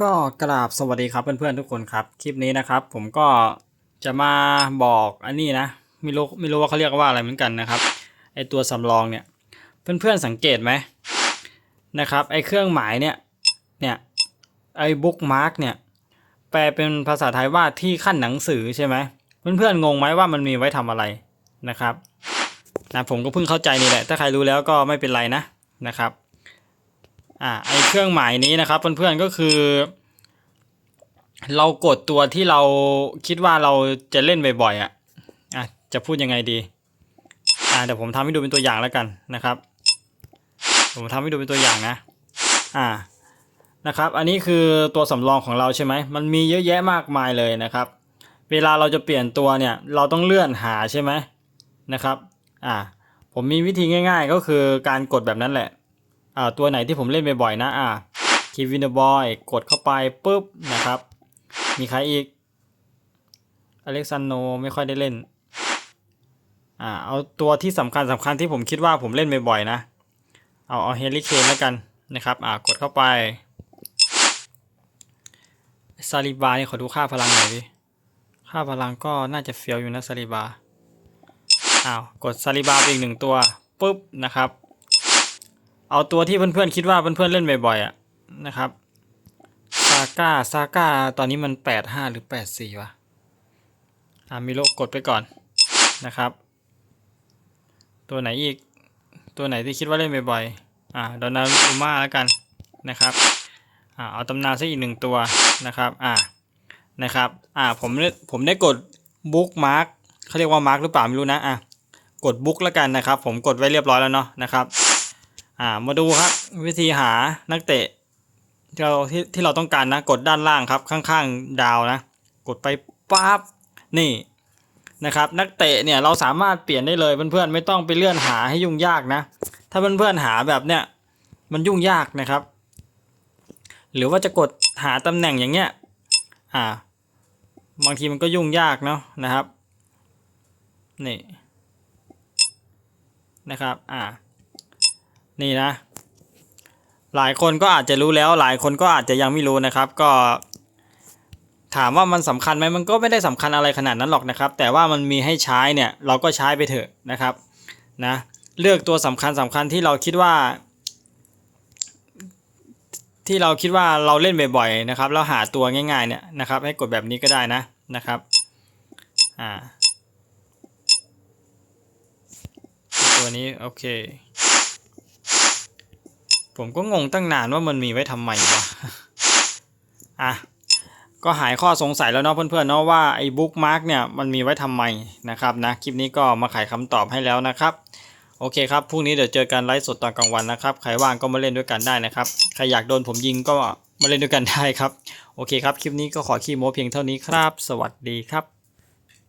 ก็กราบสวัสดีครับเพื่อนๆทุกคนครับ คลิปนี้นะครับ ผมก็จะมาบอกอันนี้นะไม่รู้ไม่รู้ว่าเขาเรียกว่าอะไรเหมือนกันนะครับไอตัวสำรองเนี่ยเพื่อนๆสังเกตไหมนะครับไอเครื่องหมายเนี่ยเนี่ยไอบุ๊กมาร์กเนี่ยแปลเป็นภาษาไทยว่าที่ขั้นหนังสือใช่ไหมเพื่อนๆงงไหมว่ามันมีไว้ทำอะไรนะครับนะผมก็เพิ่งเข้าใจนี่แหละถ้าใครรู้แล้วก็ไม่เป็นไรนะนะครับ อ่าไอเครื่องหมายนี้นะครับ เพื่อนๆก็คือ เรากดตัวที่เราคิดว่าเราจะเล่นบ่อยๆอะอะจะพูดยังไงดี อ่าเดี๋ยวผมทำให้ดูเป็นตัวอย่างแล้วกันนะครับ ผมทำให้ดูเป็นตัวอย่างนะ อ่านะครับ อันนี้คือตัวสำรองของเราใช่ไหมมันมีเยอะแยะมากมายเลยนะครับ เวลาเราจะเปลี่ยนตัวเนี่ย เราต้องเลื่อนหาใช่ไหมนะครับ อ่า ผมมีวิธีง่าย ๆ ก็คือการกดแบบนั้นแหละ อ่าตัวไหนที่ผมเล่นบ่อยๆนะอ่าคีวินบอยกดเข้าไปปุ๊บนะครับ มีใครอีกอเล็กซานโนไม่ค่อยได้เล่นอ่าเอาตัวที่สำคัญสำคัญที่ผมคิดว่าผมเล่นบ่อยๆนะ เอาเอาเฮลิเคนแล้วกันนะครับอ่ากดเข้าไปซาลิบาเนี่ยขอดูค่าพลังหน่อยดิค่าพลังก็น่าจะเฟี้ยวอยู่นะซาลิบาอ้าวกดซาลิบาไปอีกหนึ่งตัวปุ๊บนะครับ เอาตัวที่เพื่อนๆคิดว่าเพื่อนๆเล่นบ่อยๆอะนะครับซาก้าซาก้าตอนนี้มันแปดห้าหรือแปดสี่วะอ่ามิโลกดไปก่อนนะครับ ตัวไหนอีกตัวไหนที่คิดว่าเล่นบ่อยๆอ่าดอนารูมาแล้วกันนะครับอ่าเอาตำนานซะอีกหนึ่งตัวนะครับอ่านะครับอ่าผมได้ผมได้กดบุ๊กมาร์กเขาเรียกว่ามาร์กหรือเปล่าไม่รู้นะอะกดบุ๊กแล้วกันนะครับ ผมกดไว้เรียบร้อยแล้วเนาะนะครับ อ่ามาดูครับ วิธีหานักเตะที่เราที่ที่เราต้องการนะกดด้านล่างครับ ข้างๆดาวนะ กดไปปั๊บนี่นะครับ นักเตะเนี่ยเราสามารถเปลี่ยนได้เลยเพื่อนๆไม่ต้องไปเลื่อนหาให้ยุ่งยากนะ ถ้าเพื่อนๆหาแบบเนี้ยมันยุ่งยากนะครับ หรือว่าจะกดหาตำแหน่งอย่างเงี้ยอ่า บางทีมันก็ยุ่งยากเนาะนะครับนี่นะครับ อ่า นี่นะ หลายคนก็อาจจะรู้แล้ว หลายคนก็อาจจะยังไม่รู้นะครับ ก็ ถามว่ามันสำคัญไหมมันก็ไม่ได้สำคัญอะไรขนาดนั้นหรอกนะครับ แต่ว่ามันมีให้ใช้เนี่ยเราก็ใช้ไปเถอะนะครับนะเลือกตัวสำคัญสำคัญที่เราคิดว่า ที่เราคิดว่าเราเล่นบ่อยๆนะครับแล้วหาตัวง่ายๆเนี่ยนะครับ ให้กดแบบนี้ก็ได้นะนะครับอ่าตัวนี้โอเค ผมก็งงตั้งนานว่ามันมีไว้ทำไมวะอะก็หายข้อสงสัยแล้วเนาะเพื่อนๆเนาะว่าไอ้บุ๊กมาร์กเนี่ยมันมีไว้ทำไมนะครับนะคลิปนี้ก็มาไขคำตอบให้แล้วนะครับโอเคครับพรุ่งนี้เดี๋ยวเจอกันไลฟ์สดตอนกลางวันนะครับใครว่างก็มาเล่นด้วยกันได้นะครับใครอยากโดนผมยิงก็มาเล่นด้วยกันได้ครับโอเคครับคลิปนี้ก็ขอขี้โม้เพียงเท่านี้ครับ สวัสดีครับ